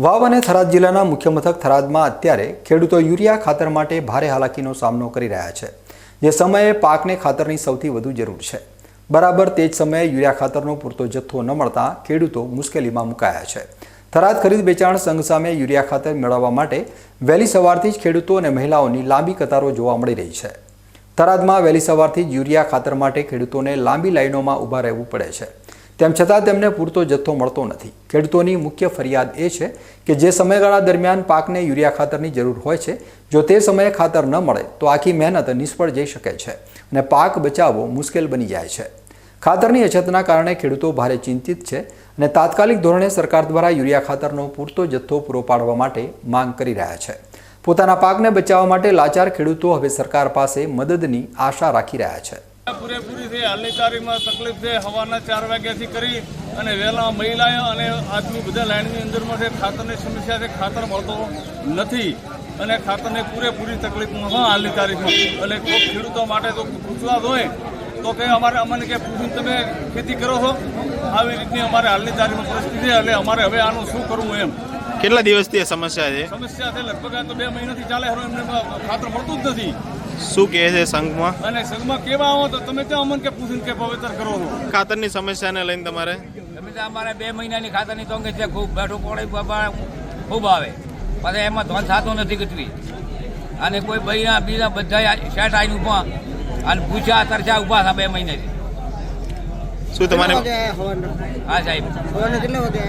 વાવ અને થરાદ જિલ્લાના મુખ્ય મથક થરાદમાં અત્યારે ખેડૂતો યુરિયા ખાતર માટે ભારે હાલાકીનો સામનો કરી રહ્યા છે. જે સમયે પાકને ખાતરની સૌથી વધુ જરૂર છે. બરાબર તે જ સમયે યુરિયા ખાતરનો પૂરતો જથ્થો ન મળતા ખેડૂતો મુશ્કેલીમાં મુકાયા છે. થરાદ ખરીદ વેચાણ સંઘ સામે યુરિયા ખાતર મેળવવા માટે વહેલી સવારથી જ ખેડૂતો અને મહિલાઓની લાંબી કતારો જોવા મળી રહી છે. થરાદમાં વહેલી સવારથી જ યુરિયા ખાતર માટે ખેડૂતોને લાંબી લાઈનોમાં ઊભા રહેવું પડે છે. તેમ છતાં તેમને પૂરતો જથ્થો મળતો નથી. ખેડૂતોની મુખ્ય ફરિયાદ એ છે કે જે સમયગાળા દરમિયાન પાકને યુરિયા ખાતરની જરૂર હોય છે, જો તે સમયે ખાતર ન મળે, તો આખી મહેનત નિષ્ફળ જઈ શકે છે અને પાક બચાવવો મુશ્કેલ બની જાય છે. ખાતરની અછતના કારણે ખેડૂતો ભારે ચિંતિત છે અને તાત્કાલિક ધોરણે સરકાર દ્વારા યુરિયા ખાતરનો પૂરતો જથ્થો પૂરો પાડવા માટે માંગ કરી રહ્યા છે. પોતાના પાકને બચાવવા માટે લાચાર ખેડૂતો હવે સરકાર પાસે મદદની આશા રાખી રહ્યા છે. પૂરેપૂરી છે હાલની તારીખમાં તકલીફ છે સવારના ચાર વાગ્યાથી કરી અને વહેલા મહિલાઓ અને આદમી બધા લાઇનની અંદરમાં છે ખાતરની સમસ્યા છે ખાતર મળતો નથી અને ખાતરની પૂરેપૂરી તકલીફમાં હા હાલની તારીખમાં. અને કોઈ ખેડૂતો માટે તો પૂછવા હોય તો કે અમારે અમને કે પૂછીને તમે ખેતી કરો છો? આવી રીતની અમારે હાલની તારીખમાં પરિસ્થિતિ છે એટલે અમારે હવે આનું શું કરવું એમ. કેટલા દિવસથી સમસ્યા છે? સમસ્યા છે લગભગ આ તો બે મહિનાથી ચાલે હવે એમને ખાતર મળતું જ નથી. શું કહે છે સંઘમાં? અને સંઘમાં કેવા આવો તો તમે ત્યાં અમને કે પૂછીને કે પવિત્ર કરો ખાતરની સમસ્યાને લઈને તમારે? તમે તો અમારે બે મહિનાની ખાતરની તંગી છે ખૂબ બેઠું પડે બાબા ખૂબ આવે. પછી એમાં ધોન થતું નથી કચવી અને કોઈ બૈના બીજા બધા શેઠ આવીને ઊભા અને પૂછ્યા તરછા ઊભા હતા બે મહિનાથી. શું તમારે હા સાહેબ. સવારના કેટલા વાગે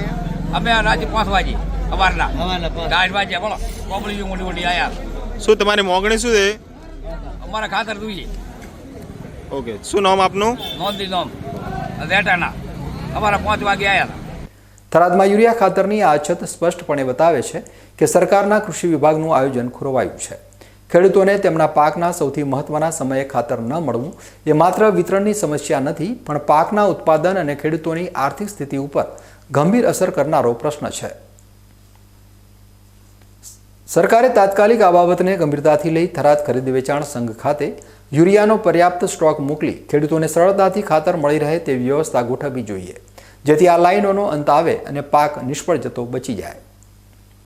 અમે રાતે પાંચ વાગે સવારના. આઠ વાગે બોલો કોબળી મોટી મોટી આયા. શું તમારી મોગણી શું છે? અમારે ખાતર જોઈએ ઓકે શું નામ આપનું? નોંધી નામ. રેટાના. અમારા પાંચ વાગે આવ્યા હતા થરાદમાં યુરિયા ખાતરની આ અછત સ્પષ્ટપણે બતાવે છે કે સરકારના કૃષિ વિભાગનું આયોજન ખોરવાયું છે. ખેડૂતોને તેમના પાકના સૌથી મહત્વના સમયે ખાતર ન મળવું એ માત્ર વિતરણની સમસ્યા નથી પણ પાકના ઉત્પાદન અને ખેડૂતોની આર્થિક સ્થિતિ ઉપર ગંભીર અસર કરનારો પ્રશ્ન છે. સરકારે તાત્કાલિક આ બાબતને ગંભીરતાથી લઈ થરાદ ખરીદ વેચાણ સંઘ ખાતે યુરિયાનો પર્યાપ્ત સ્ટોક મોકલી ખેડૂતોને સરળતાથી ખાતર મળી રહે તેવી વ્યવસ્થા ગોઠવવી જોઈએ, જેથી આ લાઈનોનો અંત આવે અને પાક નિષ્ફળ જતો બચી જાય.